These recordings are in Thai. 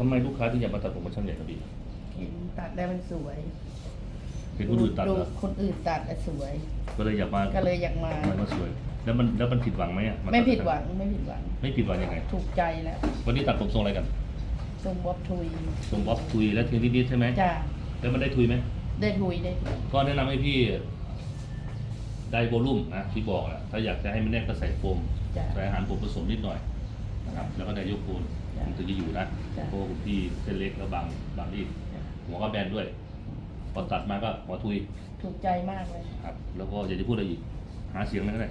ทำไมลูกค้าที่อยากมาตัดผมกับช่างใหญ่ครับพี่เห็นตัดได้มันสวยเป็นคนอื่นตัดดูเหรอคนอื่นตัดแล้วสวย ก็เลยอยากมาก็เลยอยากมา มันมาสวย แล้วมันแล้วมันผิดหวังไหมอะาตัไม่ผิดหวังไม่ผิดหวัง ไม่ผิดหวังยังไง ถูกใจแล้ววันนี้ตัดผมทรงอะไรกันทรงบ๊อบทุยทรงบ๊อบทุยและเทียนนิดๆใช่ไหมจ้าแล้วมันได้ทุยไหมได้ทุยได้ทุยก็แนะนำให้พี่ได้โวลุ่มนะที่บอกนะถ้าอยากจะให้มันแน่นก็ใส่โฟมจ้าใส่อาหารผมผสมนิดหน่อยนะครับแล้วก็ได้ยกปูน จ้ะมันถึงจะอยู่นะจ้ะ เพราะว่าคุณพี่เส้นเล็กแล้วบางบางรีดหัวก็แบนด้วยพอตัดมาก็หัวทุยถูกใจมากเลย ครับ แล้วก็อยากจะพูดอะไรอีกหาเสียงนั่นก็ได้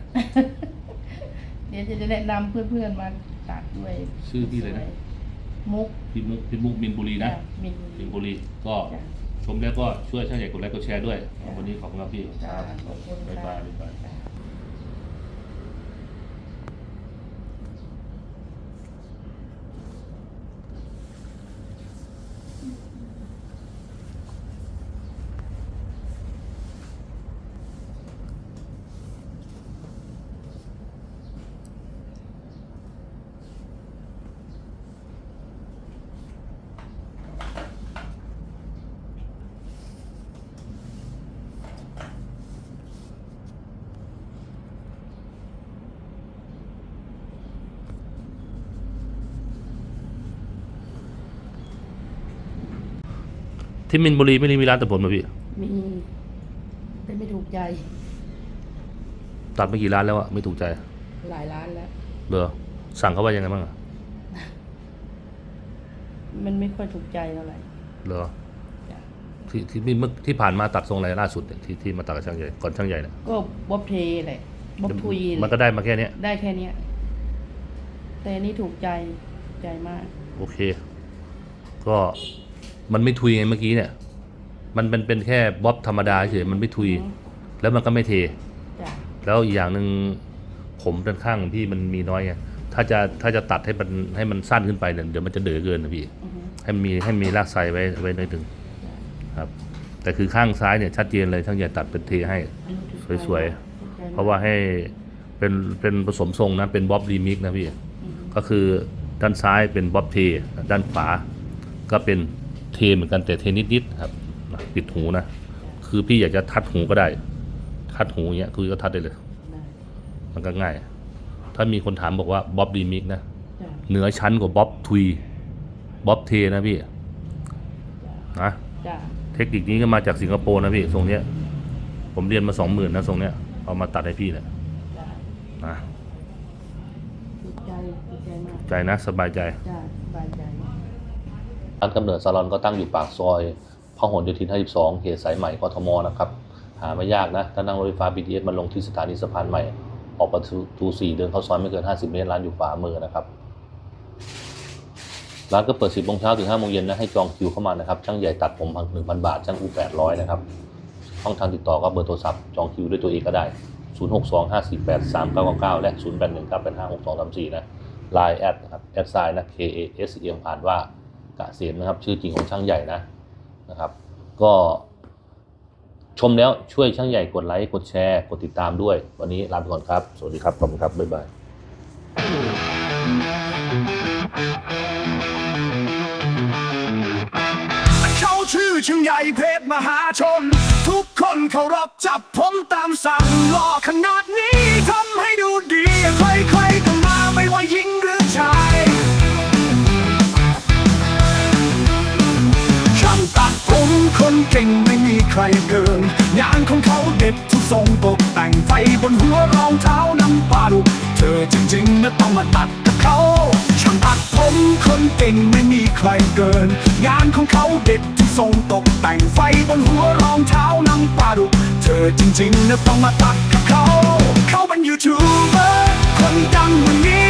เดี๋ยวจะแนะนำเพื่อนๆมาตัดด้วยชื่อพี่เลยนะ มุกพี่มุกพี่มุกมินบุรีนะจ้มินบุมิรีนบุรีก็จ้ะ ชมแล้วก็ช่วยช่างใหญ่กดไลค์กดแชร์ด้วย จ้ะ วันนี้ขอบคุณครับพี่จ้าขอบคุณบ๊ายค่ะบายบ๊ายบาย จ้า ที่มินบุรีไม่ได้มีร้านตัดผมนะพี่ มี แต่ไม่ถูกใจ ตัดมากี่ร้านแล้วอะไม่ถูกใจหลายร้านแล้ว เหรอสั่งเขาว่ายังไงบ้างอะมันไม่ค่อยถูกใจเท่าไหร่เหรอจ้ะที่ที่ที่เมื่อที่ผ่านมาตัดทรงอะไรล่าสุดเนี่ยที่ที่มาตัดกับช่างใหญ่ก่อนช่างใหญ่เนี่ยก็บ๊อบเทแหละบ๊อบทุยแหละมันก็ได้มาแค่เนี้ยได้แค่เนี้ย แต่อันนี่ถูกใจถูกใจมาก โอเค ก็ มันไม่ทุยไงเมื่อกี้เนี่ย มันเป็นเป็นแค่บ๊อบธรรมดาเฉยมันไม่ทุยอืมแล้วมันก็ไม่เท จ้ะแล้วอีกอย่างหนึ่งผมด้านข้างของพี่มันมีน้อยไงถ้าจะถ้าจะตัดให้มันให้มันสั้นขึ้นไปเนี่ยเดี๋ยวมันจะเด๋อเกินนะพี่ อือฮึให้มันมีให้มีรากไซไว้ไว้หน่อยหนึ่งจ้ะครับ แต่คือข้างซ้ายเนี่ยชัดเจนเลยช่างใหญ่ตัดเป็นเทให้ อันนี้ถูกใจสวย ถูกใจมกเพราะว่าให้เป็นเป็นผสมทรงนะเป็นบ๊อบรีมิกนะพี่ อือฮึก็คือด้านซ้ายเป็นบ๊อบเท ด้านขวาก็เป็น เทเหมือนกันแต่เทนิดๆครับปิดหูนะคือพี่อยากจะทัดหูก็ได้ ทัดหูอย่างเงี้ยคือก็ทัดได้เลยได้มันก็ง่าย ถ้ามีคนถามบอกว่าบ๊อบรีมิกนะจ้ะเหนือชั้นกว่าบ๊อบทุยบ๊อบเทนะพี่จ้ะนะจ้ะเทคนิคนี้ก็มาจากสิงคโปร์นะพี่ทรงเนี้ย ผมเรียนมาสองหมื่นนะทรงเนี้ยเอามาตัดให้พี่เนี่ยจ้ะนะถูกใจถูกใจมากใจนะสบายใจจ้ะสบายใจ ร้านกำเนิดซาลอนก็ตั้งอยู่ปากซอยพหลโยธิน 52 เขตสายใหม่กทมนะครับ หาไม่ยากนะ ถ้านั่งรถไฟฟ้า BTS มาลงที่สถานีสะพานใหม่ ออกประตู 4 เดินเข้าซอยไม่เกิน 50 เมตร ร้านอยู่ขวามือนะครับ ร้านก็เปิด 10โมงเช้าถึง5โมงเย็นนะ ให้จองคิวเข้ามานะครับ ช่างใหญ่ตัดผมพัน1,000 บาท ช่างอู800 นะครับ ช่องทางติดต่อก็เบอร์โทรศัพท์ จองคิวด้วยตัวเองก็ได้ 0625483999 และ 0819856234 นะ Line แอดนะครับแอดไซน์นะ K A S E M อ่านว่า กะเสียมนะครับ ชื่อจริงของช่างใหญ่นะนะครับ ก็ชมแล้วช่วยช่างใหญ่กดไลค์กดแชร์ กดติดตามด้วย วันนี้ลาไปก่อนครับ สวัสดีครับขอบคุณครับ บ๊ายบายเขาชื่อช่างใหญ่เพชรมหาชน ทุกคนเคารพจับผมตามสั่งหล่อขนาดนี้ทำ รเกินงานของเขาเด็ดทุกทรงตกแต่งไฟบนหัวรองเท้าน้ำปลาดุกเธอจริงๆนะต้องมาตัดกับเขาช่างตัดผมคนเก่งไม่มีใครเกิน งานของเขาเด็ดทุกทรงตกแต่งไฟบนหัวรองเท้าน้ำปลาดุกเธอจริงๆนะต้องมาตัดกับเขา เขาเป็นยูทูบเบอร์คนดังวันนี้